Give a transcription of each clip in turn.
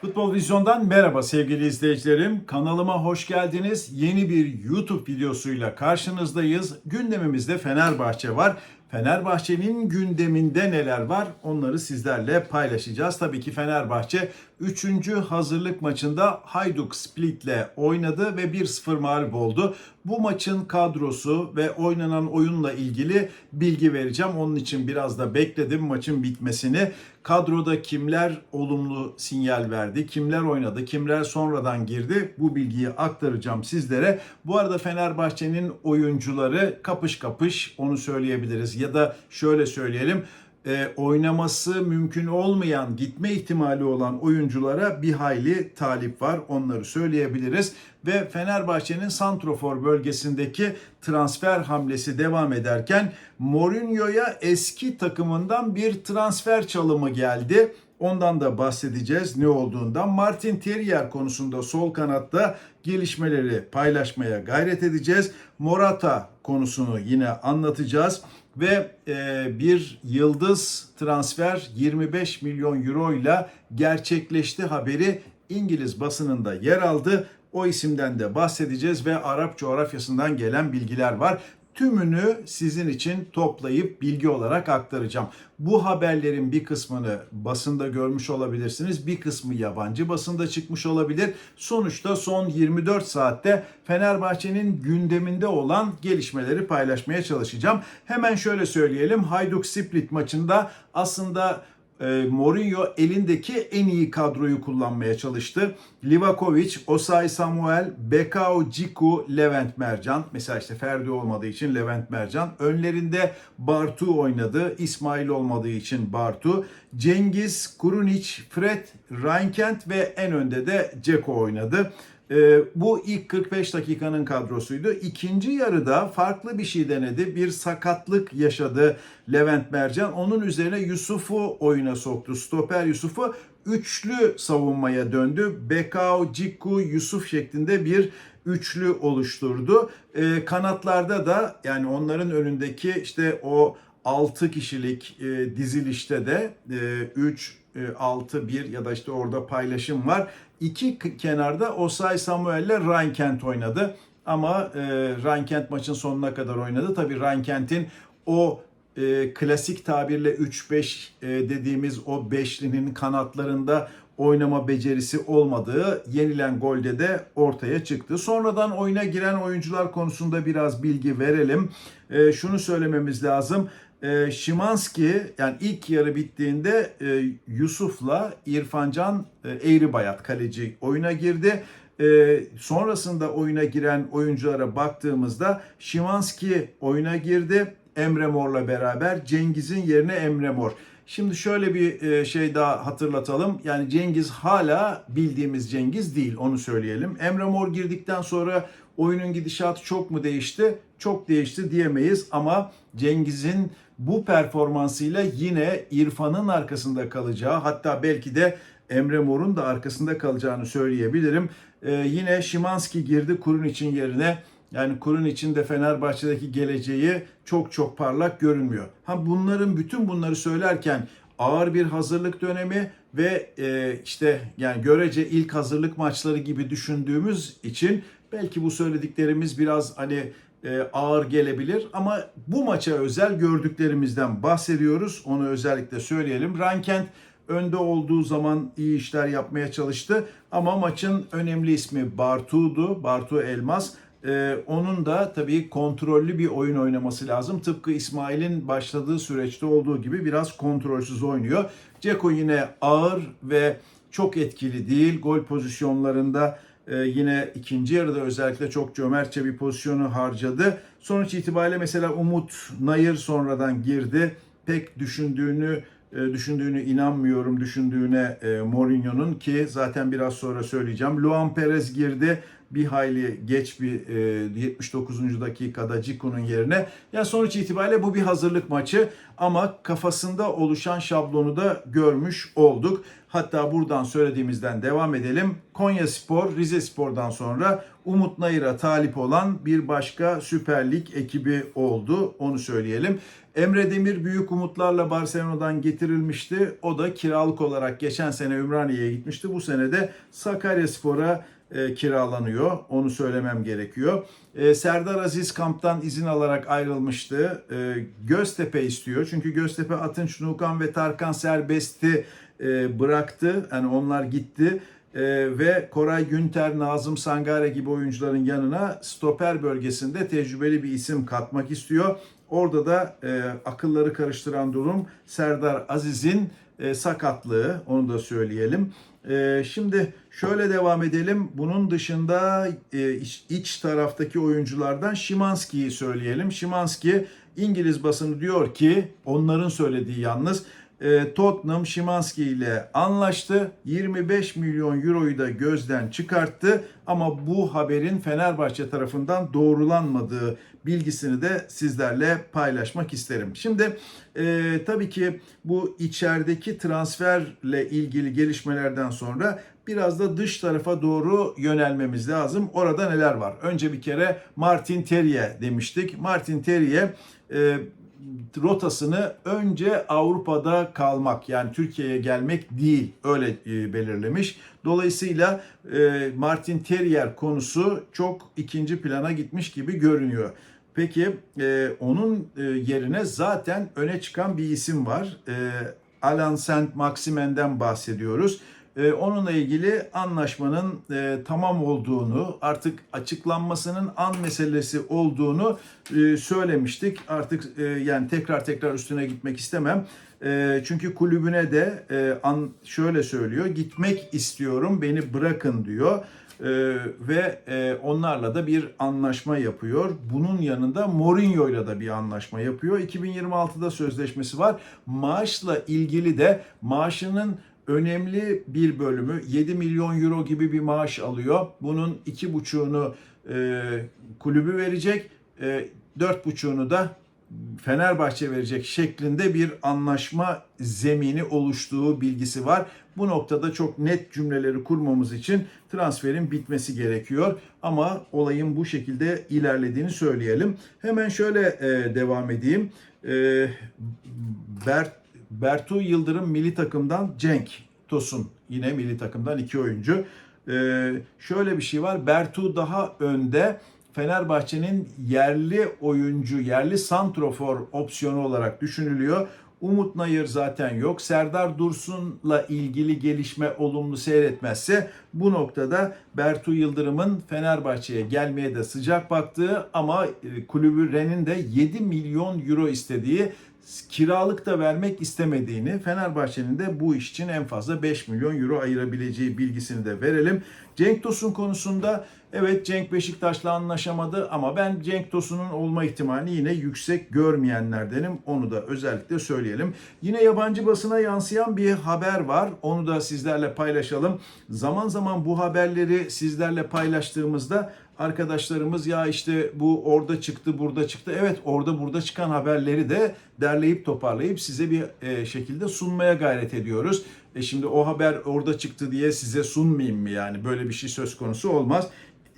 Futbol Vizyon'dan merhaba sevgili izleyicilerim. Kanalıma hoş geldiniz. Yeni bir YouTube videosuyla karşınızdayız. Gündemimizde Fenerbahçe var. Fenerbahçe'nin gündeminde neler var onları sizlerle paylaşacağız. Tabii ki Fenerbahçe 3. hazırlık maçında Hajduk Split'le oynadı ve 1-0 mağlup oldu. Bu maçın kadrosu ve oynanan oyunla ilgili bilgi vereceğim. Onun için biraz da bekledim maçın bitmesini. Kadroda kimler olumlu sinyal verdi, kimler oynadı, kimler sonradan girdi bu bilgiyi aktaracağım sizlere. Bu arada Fenerbahçe'nin oyuncuları kapış kapış onu söyleyebiliriz ya da şöyle söyleyelim e, oynaması mümkün olmayan, gitme ihtimali olan oyunculara bir hayli talip var. Onları söyleyebiliriz. Ve Fenerbahçe'nin Santrofor bölgesindeki transfer hamlesi devam ederken Mourinho'ya eski takımından bir transfer çalımı geldi. Ondan da bahsedeceğiz ne olduğundan. Martin Terrier konusunda sol kanatta gelişmeleri paylaşmaya gayret edeceğiz. Morata konusunu yine anlatacağız ve e, bir yıldız transfer 25 milyon euro ile gerçekleşti haberi İngiliz basınında yer aldı. O isimden de bahsedeceğiz ve Arap coğrafyasından gelen bilgiler var tümünü sizin için toplayıp bilgi olarak aktaracağım. Bu haberlerin bir kısmını basında görmüş olabilirsiniz. Bir kısmı yabancı basında çıkmış olabilir. Sonuçta son 24 saatte Fenerbahçe'nin gündeminde olan gelişmeleri paylaşmaya çalışacağım. Hemen şöyle söyleyelim. Hajduk Split maçında aslında e, Mourinho elindeki en iyi kadroyu kullanmaya çalıştı. Livakovic, Osay Samuel, Bekao Ciku, Levent Mercan. Mesela işte Ferdi olmadığı için Levent Mercan. Önlerinde Bartu oynadı. İsmail olmadığı için Bartu. Cengiz, Kurunic, Fred, Reinkent ve en önde de Ceko oynadı. E, bu ilk 45 dakikanın kadrosuydu. İkinci yarıda farklı bir şey denedi. Bir sakatlık yaşadı Levent Mercan. Onun üzerine Yusuf'u oyuna soktu. Stoper Yusuf'u üçlü savunmaya döndü. Bekao, Ciku, Yusuf şeklinde bir üçlü oluşturdu. E, kanatlarda da yani onların önündeki işte o 6 kişilik e, dizilişte de e, 3, 6, 1 ya da işte orada paylaşım var. İki kenarda Osay Samuel ile Reinkent oynadı. Ama e, Reinkent maçın sonuna kadar oynadı. Tabii Reinkent'in o e, klasik tabirle 3-5 e, dediğimiz o beşlinin kanatlarında oynama becerisi olmadığı yenilen golde de ortaya çıktı. Sonradan oyuna giren oyuncular konusunda biraz bilgi verelim. E, şunu söylememiz lazım. E, Şimanski yani ilk yarı bittiğinde e, Yusuf'la İrfancan e, Eğribayat kaleci oyuna girdi. E, sonrasında oyuna giren oyunculara baktığımızda Şimanski oyuna girdi. Emre Mor'la beraber Cengiz'in yerine Emre Mor. Şimdi şöyle bir e, şey daha hatırlatalım. Yani Cengiz hala bildiğimiz Cengiz değil onu söyleyelim. Emre Mor girdikten sonra oyunun gidişatı çok mu değişti? Çok değişti diyemeyiz ama Cengiz'in bu performansıyla yine İrfan'ın arkasında kalacağı hatta belki de Emre Mor'un da arkasında kalacağını söyleyebilirim. Ee, yine Şimanski girdi Kurun için yerine. Yani Kurun için de Fenerbahçe'deki geleceği çok çok parlak görünmüyor. Ha bunların bütün bunları söylerken ağır bir hazırlık dönemi ve e, işte yani görece ilk hazırlık maçları gibi düşündüğümüz için belki bu söylediklerimiz biraz hani e, ağır gelebilir ama bu maça özel gördüklerimizden bahsediyoruz. Onu özellikle söyleyelim. Rankent önde olduğu zaman iyi işler yapmaya çalıştı ama maçın önemli ismi Bartu'du. Bartu Elmas. Ee, onun da tabii kontrollü bir oyun oynaması lazım. Tıpkı İsmail'in başladığı süreçte olduğu gibi biraz kontrolsüz oynuyor. Ceko yine ağır ve çok etkili değil. Gol pozisyonlarında e, yine ikinci yarıda özellikle çok cömertçe bir pozisyonu harcadı. Sonuç itibariyle mesela Umut Nayır sonradan girdi. Pek düşündüğünü e, düşündüğünü inanmıyorum düşündüğüne e, Mourinho'nun ki zaten biraz sonra söyleyeceğim. Luan Perez girdi. Bir hayli geç bir e, 79. dakikada Ciku'nun yerine. Yani sonuç itibariyle bu bir hazırlık maçı ama kafasında oluşan şablonu da görmüş olduk. Hatta buradan söylediğimizden devam edelim. Konya Spor, Rize Spor'dan sonra Umut Nayır'a talip olan bir başka Süper Lig ekibi oldu. Onu söyleyelim. Emre Demir büyük umutlarla Barcelona'dan getirilmişti. O da kiralık olarak geçen sene Ümraniye'ye gitmişti. Bu sene de Sakarya Spor'a e, kiralanıyor. Onu söylemem gerekiyor. E, Serdar Aziz kamptan izin alarak ayrılmıştı. E, Göztepe istiyor. Çünkü Göztepe Atınç Nukan ve Tarkan Serbest'i e, bıraktı. Yani onlar gitti. E, ve Koray Günter, Nazım Sangare gibi oyuncuların yanına stoper bölgesinde tecrübeli bir isim katmak istiyor. Orada da e, akılları karıştıran durum Serdar Aziz'in e, sakatlığı. Onu da söyleyelim. E, şimdi şöyle devam edelim. Bunun dışında e, iç, iç taraftaki oyunculardan Şimanski'yi söyleyelim. Şimanski İngiliz basını diyor ki onların söylediği yalnız e, Tottenham Şimanski ile anlaştı. 25 milyon euroyu da gözden çıkarttı ama bu haberin Fenerbahçe tarafından doğrulanmadığı bilgisini de sizlerle paylaşmak isterim. Şimdi e, tabii ki bu içerideki transferle ilgili gelişmelerden sonra biraz da dış tarafa doğru yönelmemiz lazım. Orada neler var? Önce bir kere Martin Terrier demiştik. Martin Terrier e, rotasını önce Avrupa'da kalmak yani Türkiye'ye gelmek değil öyle e, belirlemiş. Dolayısıyla e, Martin Terrier konusu çok ikinci plana gitmiş gibi görünüyor. Peki e, onun yerine zaten öne çıkan bir isim var. Alan Saint Maximen'den bahsediyoruz. E, onunla ilgili anlaşmanın e, tamam olduğunu, artık açıklanmasının an meselesi olduğunu e, söylemiştik. Artık e, yani tekrar tekrar üstüne gitmek istemem. Çünkü kulübüne de an, şöyle söylüyor, gitmek istiyorum, beni bırakın diyor. Ee, ve onlarla da bir anlaşma yapıyor. Bunun yanında Mourinho'yla da bir anlaşma yapıyor. 2026'da sözleşmesi var. Maaşla ilgili de maaşının önemli bir bölümü 7 milyon euro gibi bir maaş alıyor. Bunun iki buçuğunu e, kulübü verecek, e, dört buçuğunu da Fenerbahçe verecek şeklinde bir anlaşma zemini oluştuğu bilgisi var. Bu noktada çok net cümleleri kurmamız için transferin bitmesi gerekiyor. Ama olayın bu şekilde ilerlediğini söyleyelim. Hemen şöyle e, devam edeyim. E, Bert, Bertu Yıldırım milli takımdan Cenk Tosun yine milli takımdan iki oyuncu. E, şöyle bir şey var. Bertu daha önde. Fenerbahçe'nin yerli oyuncu, yerli santrofor opsiyonu olarak düşünülüyor. Umut Nayır zaten yok. Serdar Dursun'la ilgili gelişme olumlu seyretmezse bu noktada Bertu Yıldırım'ın Fenerbahçe'ye gelmeye de sıcak baktığı ama e, kulübü Ren'in de 7 milyon euro istediği kiralık da vermek istemediğini, Fenerbahçe'nin de bu iş için en fazla 5 milyon euro ayırabileceği bilgisini de verelim. Cenk Tosun konusunda evet Cenk Beşiktaş'la anlaşamadı ama ben Cenk Tosun'un olma ihtimalini yine yüksek görmeyenlerdenim. Onu da özellikle söyleyelim. Yine yabancı basına yansıyan bir haber var. Onu da sizlerle paylaşalım. Zaman zaman bu haberleri sizlerle paylaştığımızda arkadaşlarımız ya işte bu orada çıktı burada çıktı. Evet orada burada çıkan haberleri de derleyip toparlayıp size bir e, şekilde sunmaya gayret ediyoruz. E şimdi o haber orada çıktı diye size sunmayayım mı yani böyle bir şey söz konusu olmaz.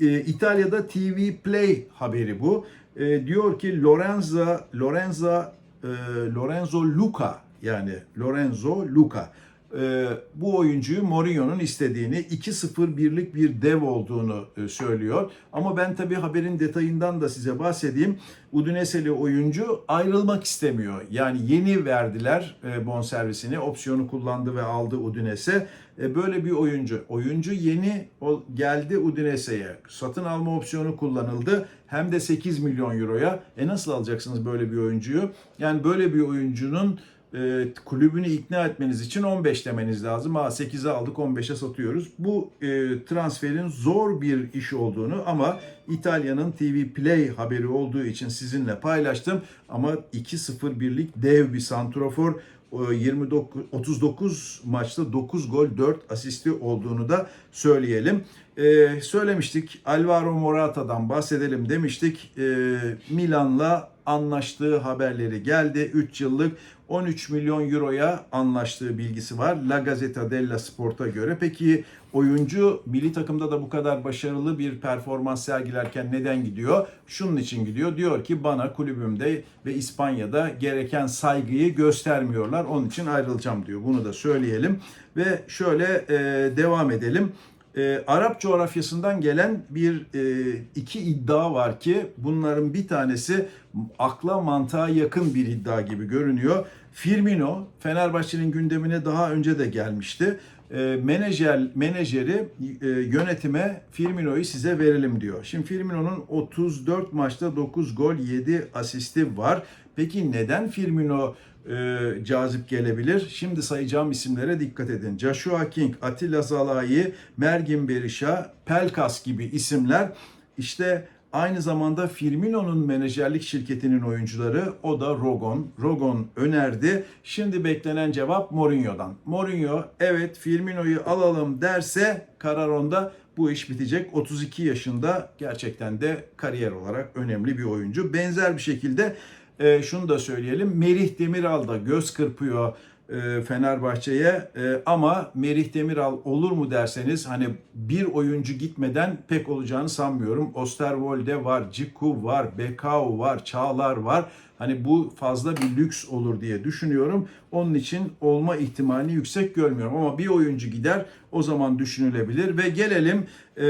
E, İtalya'da TV Play haberi bu. E, diyor ki Lorenzo Lorenzo e, Lorenzo Luca yani Lorenzo Luca e, bu oyuncuyu Mourinho'nun istediğini 2-0 birlik bir dev olduğunu e, söylüyor. Ama ben tabii haberin detayından da size bahsedeyim. Udineseli oyuncu ayrılmak istemiyor. Yani yeni verdiler e, bonservisini, opsiyonu kullandı ve aldı Udinese. E, böyle bir oyuncu. Oyuncu yeni o, geldi Udinese'ye. Satın alma opsiyonu kullanıldı. Hem de 8 milyon euroya. E nasıl alacaksınız böyle bir oyuncuyu? Yani böyle bir oyuncunun e, kulübünü ikna etmeniz için 15 demeniz lazım. Ha 8'e aldık 15'e satıyoruz. Bu e, transferin zor bir iş olduğunu ama İtalya'nın TV Play haberi olduğu için sizinle paylaştım. Ama 2-0 birlik dev bir santrofor. O 29 39 maçta 9 gol 4 asisti olduğunu da söyleyelim. Ee, söylemiştik Alvaro Morata'dan bahsedelim demiştik. Ee, Milan'la anlaştığı haberleri geldi. 3 yıllık 13 milyon euroya anlaştığı bilgisi var. La Gazzetta della Sport'a göre. Peki oyuncu milli takımda da bu kadar başarılı bir performans sergilerken neden gidiyor? Şunun için gidiyor. Diyor ki bana kulübümde ve İspanya'da gereken saygıyı göstermiyorlar. Onun için ayrılacağım diyor. Bunu da söyleyelim. Ve şöyle e, devam edelim. E, Arap coğrafyasından gelen bir e, iki iddia var ki bunların bir tanesi akla mantığa yakın bir iddia gibi görünüyor. Firmino Fenerbahçe'nin gündemine daha önce de gelmişti. E, menajer menajeri e, yönetime Firmino'yu size verelim diyor. Şimdi Firmino'nun 34 maçta 9 gol 7 asisti var. Peki neden Firmino e, cazip gelebilir? Şimdi sayacağım isimlere dikkat edin. Joshua King, Attila Zalai, Mergin Berisha, Pelkas gibi isimler işte aynı zamanda Firmino'nun menajerlik şirketinin oyuncuları o da Rogon. Rogon önerdi. Şimdi beklenen cevap Mourinho'dan. Mourinho evet Firmino'yu alalım derse karar onda bu iş bitecek. 32 yaşında gerçekten de kariyer olarak önemli bir oyuncu. Benzer bir şekilde e, şunu da söyleyelim. Merih Demiral da göz kırpıyor Fenerbahçe'ye e, ama Merih Demiral olur mu derseniz hani bir oyuncu gitmeden pek olacağını sanmıyorum. Osterwolde var, Ciku var, Bekao var, Çağlar var. Hani bu fazla bir lüks olur diye düşünüyorum. Onun için olma ihtimalini yüksek görmüyorum. Ama bir oyuncu gider o zaman düşünülebilir. Ve gelelim e,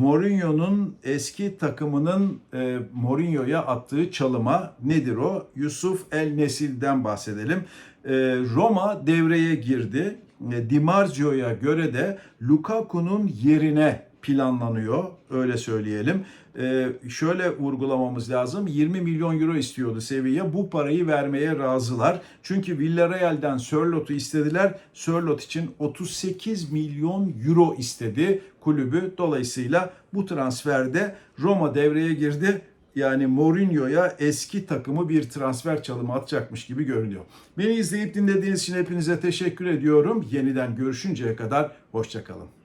Mourinho'nun eski takımının e, Mourinho'ya attığı çalıma. Nedir o? Yusuf El Nesil'den bahsedelim. E, Roma devreye girdi. E, Di Marzio'ya göre de Lukaku'nun yerine planlanıyor. Öyle söyleyelim. Ee, şöyle vurgulamamız lazım. 20 milyon euro istiyordu Sevilla. Bu parayı vermeye razılar. Çünkü Villarreal'den Sörlot'u istediler. Sörlot için 38 milyon euro istedi kulübü. Dolayısıyla bu transferde Roma devreye girdi. Yani Mourinho'ya eski takımı bir transfer çalımı atacakmış gibi görünüyor. Beni izleyip dinlediğiniz için hepinize teşekkür ediyorum. Yeniden görüşünceye kadar hoşçakalın.